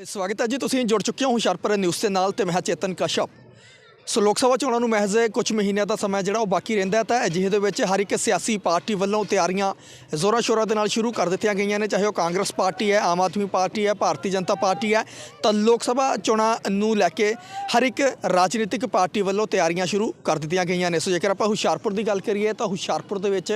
ਸਵਾਗਤ ਹੈ ਜੀ, ਤੁਸੀਂ ਜੁੜ ਚੁੱਕੇ ਹੋ ਹੁਸ਼ਿਆਰਪੁਰ ਨਿਊਜ਼ ਦੇ ਨਾਲ ਤੇ ਮੈਂ ਹਾਂ ਚੇਤਨ ਕਸ਼ਪ ਸੋ ਲੋਕ ਸਭਾ ਚੋਣਾਂ ਨੂੰ ਮਹਿਜ਼ ਕੁਝ ਮਹੀਨਿਆਂ ਦਾ ਸਮਾਂ ਜਿਹੜਾ ਉਹ ਬਾਕੀ ਰਹਿੰਦਾ ਤਾਂ ਅਜਿਹੇ ਦੇ ਵਿੱਚ ਹਰ ਇੱਕ ਸਿਆਸੀ ਪਾਰਟੀ ਵੱਲੋਂ ਤਿਆਰੀਆਂ ਜ਼ੋਰਾਂ ਸ਼ੋਰਾਂ ਦੇ ਨਾਲ ਸ਼ੁਰੂ ਕਰ ਦਿੱਤੀਆਂ ਗਈਆਂ ਨੇ, ਚਾਹੇ ਉਹ ਕਾਂਗਰਸ ਪਾਰਟੀ ਹੈ, ਆਮ ਆਦਮੀ ਪਾਰਟੀ ਹੈ, ਭਾਰਤੀ ਜਨਤਾ ਪਾਰਟੀ ਹੈ, ਤਾਂ ਲੋਕ ਸਭਾ ਚੋਣਾਂ ਨੂੰ ਲੈ ਕੇ ਹਰ ਇੱਕ ਰਾਜਨੀਤਿਕ ਪਾਰਟੀ ਵੱਲੋਂ ਤਿਆਰੀਆਂ ਸ਼ੁਰੂ ਕਰ ਦਿੱਤੀਆਂ ਗਈਆਂ ਨੇ। ਸੋ ਜੇਕਰ ਆਪਾਂ ਹੁਸ਼ਿਆਰਪੁਰ ਦੀ ਗੱਲ ਕਰੀਏ, ਤਾਂ ਹੁਸ਼ਿਆਰਪੁਰ ਦੇ ਵਿੱਚ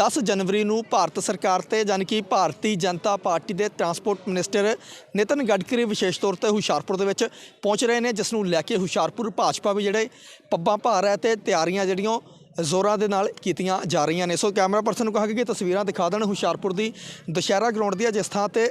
10 ਜਨਵਰੀ ਨੂੰ ਭਾਰਤ ਸਰਕਾਰ ਤੇ ਯਾਨੀ ਕਿ ਭਾਰਤੀ ਜਨਤਾ ਪਾਰਟੀ ਦੇ ਟਰਾਂਸਪੋਰਟ ਮਿਨਿਸਟਰ ਨਿਤਨ ਗਡਕਰੀ ਵਿਸ਼ੇਸ਼ ਤੌਰ ਤੇ ਹੁਸ਼ਿਆਰਪੁਰ ਦੇ ਵਿੱਚ ਪਹੁੰਚ ਰਹੇ ਨੇ, ਜਿਸ ਨੂੰ ਲੈ ਕੇ ਹੁਸ਼ਿਆਰਪੁਰ ਭਾਜਪਾ ਵੀ ਜਿਹੜੇ ਪੱਬਾਂ ਭਾਰ ਹੈ ਤੇ ਤਿਆਰੀਆਂ ਜਿਹੜੀਆਂ ਜ਼ੋਰਾਂ ਦੇ ਨਾਲ ਕੀਤੀਆਂ ਜਾ ਰਹੀਆਂ ਨੇ। ਸੋ ਕੈਮਰਾ ਪਰਸਨ ਨੂੰ ਕਹਾਂਗੇ ਕਿ ਤਸਵੀਰਾਂ ਦਿਖਾ ਦੇਣ। ਹੁਸ਼ਿਆਰਪੁਰ ਦੀ ਦੁਸ਼ਹਿਰਾ ਗਰਾਊਂਡ ਦੀਆਂ ਜਿਸ ਥਾਂ ਤੇ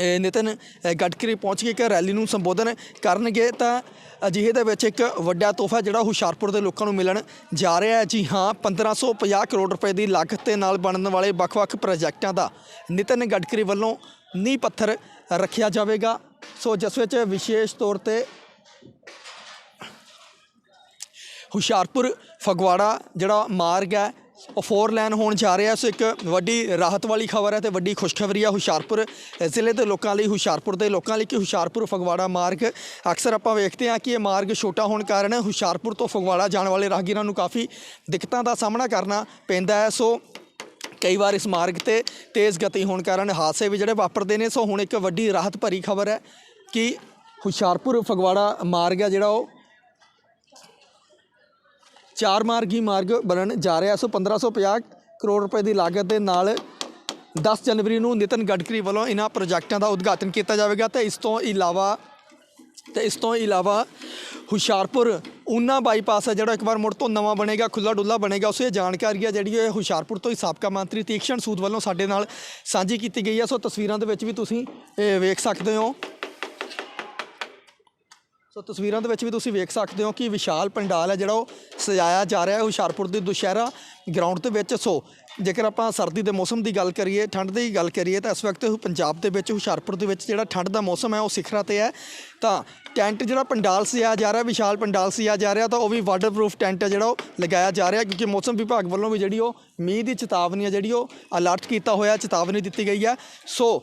ਇਹ ਨਿਤਨ ਗਡਕਰੀ ਪਹੁੰਚ ਕੇ ਇੱਕ ਰੈਲੀ ਨੂੰ ਸੰਬੋਧਨ ਕਰਨਗੇ, ਤਾਂ ਅਜਿਹੇ ਦੇ ਵਿੱਚ ਇੱਕ ਵੱਡਾ ਤੋਹਫਾ ਜਿਹੜਾ ਹੁਸ਼ਿਆਰਪੁਰ ਦੇ ਲੋਕਾਂ ਨੂੰ ਮਿਲਣ ਜਾ ਰਿਹਾ ਹੈ। ਜੀ ਹਾਂ 1550 ਕਰੋੜ ਰੁਪਏ ਦੀ ਲਾਗਤ ਦੇ ਨਾਲ ਬਣਨ ਵਾਲੇ ਵੱਖ-ਵੱਖ ਪ੍ਰੋਜੈਕਟਾਂ ਦਾ ਨਿਤਨ ਗਡਕਰੀ ਵੱਲੋਂ ਨੀਂਹ ਪੱਥਰ ਰੱਖਿਆ ਜਾਵੇਗਾ। ਸੋ ਜਿਸ ਵਿੱਚ ਵਿਸ਼ੇਸ਼ ਤੌਰ ਤੇ ਹੁਸ਼ਿਆਰਪੁਰ, ਫਗਵਾੜਾ ਜਿਹੜਾ ਮਾਰਗ ਹੈ, ਉਹ ਫੋਰ ਲਾਈਨ ਹੋਣ ਜਾ ਰਿਹਾ ਸੋ ਇੱਕ ਵੱਡੀ ਰਾਹਤ ਵਾਲੀ ਖਬਰ ਹੈ ਤੇ ਵੱਡੀ ਖੁਸ਼ਖਬਰੀ ਹੈ ਹੁਸ਼ਿਆਰਪੁਰ ਜ਼ਿਲ੍ਹੇ ਦੇ ਲੋਕਾਂ ਲਈ, ਹੁਸ਼ਿਆਰਪੁਰ ਦੇ ਲੋਕਾਂ ਲਈ ਕਿ ਹੁਸ਼ਿਆਰਪੁਰ, ਫਗਵਾੜਾ ਮਾਰਗ ਅਕਸਰ ਆਪਾਂ ਵੇਖਦੇ ਹਾਂ ਕਿ ਇਹ ਮਾਰਗ ਛੋਟਾ ਹੋਣ ਕਾਰਨ ਹੁਸ਼ਿਆਰਪੁਰ ਤੋਂ ਫਗਵਾੜਾ ਜਾਣ ਵਾਲੇ ਰਾਹਗੀਰਾਂ ਨੂੰ ਕਾਫੀ ਦਿੱਕਤਾਂ ਦਾ ਸਾਹਮਣਾ ਕਰਨਾ ਪੈਂਦਾ ਹੈ। ਸੋ ਕਈ ਵਾਰ ਇਸ ਮਾਰਗ ਤੇ ਤੇਜ਼ ਗਤੀ ਹੋਣ ਕਾਰਨ ਹਾਦਸੇ ਵੀ ਜਿਹੜੇ ਵਾਪਰਦੇ ਨੇ। ਸੋ ਹੁਣ ਇੱਕ ਵੱਡੀ ਰਾਹਤ ਭਰੀ ਖਬਰ ਹੈ ਕਿ ਹੁਸ਼ਿਆਰਪੁਰ, ਫਗਵਾੜਾ ਮਾਰਗ ਹੈ ਜਿਹੜਾ ਉਹ ਚਾਰ ਮਾਰਗੀ ਮਾਰਗ ਬਣਨ ਜਾ ਰਿਹਾ। ਸੋ 1550 ਕਰੋੜ ਰੁਪਏ ਦੀ ਲਾਗਤ ਦੇ ਨਾਲ 10 ਜਨਵਰੀ ਨੂੰ ਨਿਤਨ ਗਡਕਰੀ ਵੱਲੋਂ ਇਹਨਾਂ ਪ੍ਰੋਜੈਕਟਾਂ ਦਾ ਉਦਘਾਟਨ ਕੀਤਾ ਜਾਵੇਗਾ। ਤੇ ਇਸ ਤੋਂ ਇਲਾਵਾ, ਤੇ ਇਸ ਤੋਂ ਇਲਾਵਾ ਹੁਸ਼ਿਆਰਪੁਰ ਊਨਾ ਬਾਈਪਾਸ ਹੈ, ਜਿਹੜਾ ਇੱਕ ਵਾਰ ਮੁੜ ਤੋਂ ਨਵਾਂ ਬਣੇਗਾ ਖੁੱਲਾ ਡੁੱਲਾ ਬਣੇਗਾ। ਉਸ ਇਹ ਜਾਣਕਾਰੀ ਹੈ ਜਿਹੜੀ ਇਹ ਹੁਸ਼ਿਆਰਪੁਰ ਤੋਂ ਹੀ ਸਾਬਕਾ ਮੰਤਰੀ ਤੀਕਸ਼ਣ ਸੂਦ ਵੱਲੋਂ ਸਾਡੇ ਨਾਲ ਸਾਂਝੀ ਕੀਤੀ ਗਈ ਹੈ। ਸੋ ਤਸਵੀਰਾਂ ਦੇ ਵਿੱਚ ਵੀ ਤੁਸੀਂ ਇਹ ਵੇਖ ਸਕਦੇ ਹੋ। ਸੋ ਤਸਵੀਰਾਂ ਦੇ ਵਿੱਚ ਵੀ ਤੁਸੀਂ ਵੇਖ ਸਕਦੇ ਹੋ ਕਿ ਵਿਸ਼ਾਲ ਪੰਡਾਲ ਹੈ ਜਿਹੜਾ ਉਹ ਸਜਾਇਆ ਜਾ ਰਿਹਾ ਹੈ ਹੁਸ਼ਿਆਰਪੁਰ ਦੇ ਦੁਸ਼ਹਿਰਾ ਗਰਾਊਂਡ ਦੇ ਵਿੱਚ। ਸੋ ਜੇਕਰ ਆਪਾਂ ਸਰਦੀ ਦੇ ਮੌਸਮ ਦੀ ਗੱਲ ਕਰੀਏ, ਠੰਡ ਦੀ ਗੱਲ ਕਰੀਏ, ਤਾਂ ਇਸ ਵਕਤ ਪੰਜਾਬ ਦੇ ਵਿੱਚ, ਹੁਸ਼ਿਆਰਪੁਰ ਦੇ ਵਿੱਚ ਜਿਹੜਾ ਠੰਡ ਦਾ ਮੌਸਮ ਹੈ ਉਹ ਸਿਖਰਾਂ ਤੇ ਹੈ। ਤਾਂ ਟੈਂਟ ਜਿਹੜਾ ਪੰਡਾਲ ਸਜਾਇਆ ਜਾ ਰਿਹਾ, ਵਿਸ਼ਾਲ ਪੰਡਾਲ ਸਜਾਇਆ ਜਾ ਰਿਹਾ, ਤਾਂ ਉਹ ਵੀ ਵਾਟਰਪ੍ਰੂਫ ਟੈਂਟ ਹੈ ਜਿਹੜਾ ਉਹ ਲਗਾਇਆ ਜਾ ਰਿਹਾ, ਕਿਉਂਕਿ ਮੌਸਮ ਵਿਭਾਗ ਵੱਲੋਂ ਵੀ ਜਿਹੜੀ ਉਹ ਮੀਂਹ ਦੀ ਚੇਤਾਵਨੀ ਹੈ ਜਿਹੜੀ ਉਹ ਅਲਰਟ ਕੀਤਾ ਹੋਇਆ, ਚੇਤਾਵਨੀ ਦਿੱਤੀ ਗਈ ਹੈ। ਸੋ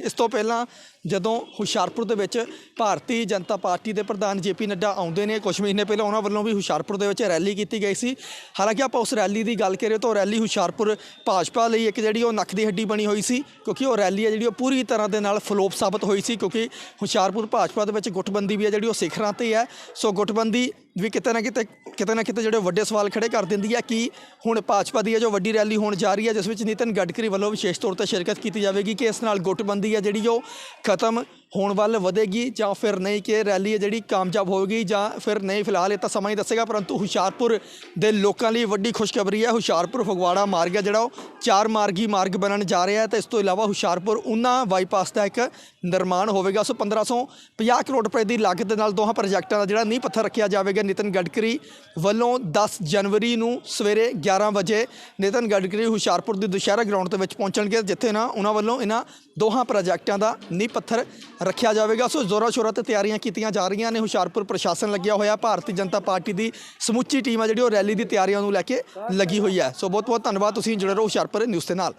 ਇਸ ਤੋਂ ਪਹਿਲਾਂ ਜਦੋਂ ਹੁਸ਼ਿਆਰਪੁਰ ਦੇ ਵਿੱਚ ਭਾਰਤੀ ਜਨਤਾ ਪਾਰਟੀ ਦੇ ਪ੍ਰਧਾਨ ਜੇਪੀ ਨੱਡਾ ਆਉਂਦੇ ਨੇ ਕੁਝ ਮਹੀਨੇ ਪਹਿਲਾਂ ਉਹਨਾਂ ਵੱਲੋਂ ਵੀ ਹੁਸ਼ਿਆਰਪੁਰ ਦੇ ਵਿੱਚ ਰੈਲੀ ਕੀਤੀ ਗਈ ਸੀ। ਹਾਲਾਂਕਿ ਆਪਾਂ ਉਸ ਰੈਲੀ ਦੀ ਗੱਲ ਕਰੀਏ ਤਾਂ ਉਹ ਰੈਲੀ ਹੁਸ਼ਿਆਰਪੁਰ ਭਾਜਪਾ ਲਈ ਇੱਕ ਜਿਹੜੀ ਉਹ ਨੱਕ ਦੀ ਹੱਡੀ ਬਣੀ ਹੋਈ ਸੀ, ਕਿਉਂਕਿ ਉਹ ਰੈਲੀ ਹੈ ਜਿਹੜੀ ਉਹ ਪੂਰੀ ਤਰ੍ਹਾਂ ਦੇ ਨਾਲ ਫਲੋਪ ਸਾਬਤ ਹੋਈ ਸੀ, ਕਿਉਂਕਿ ਹੁਸ਼ਿਆਰਪੁਰ ਭਾਜਪਾ ਦੇ ਵਿੱਚ ਗੁੱਟਬੰਦੀ ਵੀ ਹੈ ਜਿਹੜੀ ਉਹ ਸਿਖਰਾਂ ਤੇ ਹੈ। ਸੋ ਗੁੱਟਬੰਦੀ ਵੀ ਕਿਤੇ ਨਾ ਕਿਤੇ ਕਿਤੇ ਨਾ ਕਿਤੇ ਜਿਹੜੇ ਵੱਡੇ ਸਵਾਲ ਖੜੇ ਕਰ ਦਿੰਦੀ ਹੈ ਕਿ ਹੁਣ ਭਾਜਪਾ ਦੀ ਹੈ ਜੋ ਵੱਡੀ ਰੈਲੀ ਹੋਣ ਜਾ ਰਹੀ ਹੈ, ਜਿਸ ਵਿੱਚ ਨਿਤਨ ਗਡਕਰੀ ਵੱਲੋਂ ਵਿਸ਼ੇਸ਼ ਤੌਰ ਤੇ ਸ਼ਿਰਕਤ ਕੀਤੀ ਜਾਵੇਗੀ ਕਿ ਇਸ ਨਾਲ ਗੁੱਟਬੰਦੀ ਹੈ ਜਿਹੜੀ ਉਹ ਖਤਮ ਹੋਣ ਵੱਲ ਵਧੇਗੀ ਜਾਂ ਫਿਰ ਨਹੀਂ ਕਿ ਰੈਲੀ ਹੈ ਜਿਹੜੀ ਕਾਮਯਾਬ ਹੋਵੇਗੀ ਜਾਂ ਫਿਰ ਨਹੀਂ, ਫਿਲਹਾਲ ਇਹ ਤਾਂ ਸਮਾਂ ਹੀ ਦੱਸੇਗਾ, ਪਰੰਤੂ ਹੁਸ਼ਿਆਰਪੁਰ ਦੇ ਲੋਕਾਂ ਲਈ ਵੱਡੀ ਖੁਸ਼ਖਬਰੀ ਹੈ। ਹੁਸ਼ਿਆਰਪੁਰ ਫਗਵਾੜਾ ਮਾਰਗ ਹੈ ਜਿਹੜਾ ਉਹ ਚਾਰ ਮਾਰਗੀ ਮਾਰਗ ਬਣਨ ਜਾ ਰਿਹਾ ਹੈ ਤੇ ਇਸ ਤੋਂ ਇਲਾਵਾ ਹੁਸ਼ਿਆਰਪੁਰ ਉਨਾ ਬਾਈਪਾਸ ਦਾ ਇੱਕ ਨਿਰਮਾਣ ਹੋਵੇਗਾ। ਸੋ 1550 ਕਰੋੜ ਰੁਪਏ ਦੀ ਲਾਗਤ ਦੇ ਨਾਲ ਦੋਹਾਂ ਪ੍ਰੋਜੈਕਟਾਂ ਦਾ ਜਿਹੜਾ ਨੀਂਹ ਪੱਥਰ ਰੱਖਿਆ ਜਾਵੇਗਾ ਨਿਤਨ ਗਡਕਰੀ ਵੱਲੋਂ 10 ਜਨਵਰੀ ਨੂੰ ਸਵੇਰੇ 11 ਵਜੇ। ਨਿਤਨ ਗਡਕਰੀ ਹੁਸ਼ਿਆਰਪੁਰ ਦੀ ਦੁਸ਼ਹਿਰਾ ਗਰਾਊਂਡ ਦੇ ਵਿੱਚ ਪਹੁੰਚਣਗੇ, ਜਿੱਥੇ ਨਾ ਉਹਨਾਂ ਵੱਲੋਂ ਇਹਨਾਂ ਦੋਹਾਂ ਪ੍ਰੋਜੈਕਟਾਂ ਦਾ ਨੀਂਹ ਪੱਥਰ ਰੱਖਿਆ ਜਾਵੇਗਾ। ਸੋ ਜ਼ੋਰਾਂ ਸ਼ੋਰਾਂ ਤੇ ਤਿਆਰੀਆਂ ਕੀਤੀਆਂ ਜਾ ਰਹੀਆਂ ਨੇ। ਹੁਸ਼ਿਆਰਪੁਰ ਪ੍ਰਸ਼ਾਸਨ ਲੱਗਿਆ ਹੋਇਆ। ਭਾਰਤੀ ਜਨਤਾ ਪਾਰਟੀ ਦੀ ਸਮੁੱਚੀ ਟੀਮ ਆ ਜਿਹੜੀ ਉਹ ਰੈਲੀ ਦੀ ਤਿਆਰੀਆਂ ਨੂੰ ਲੈ ਕੇ ਲੱਗੀ ਹੋਈ ਹੈ। ਸੋ ਬਹੁਤ ਬਹੁਤ ਧੰਨਵਾਦ। ਤੁਸੀਂ ਜੁੜੇ ਰਹੋ ਹੁਸ਼ਿਆਰਪੁਰ ਨਿਊਜ਼ ਦੇ ਨਾਲ।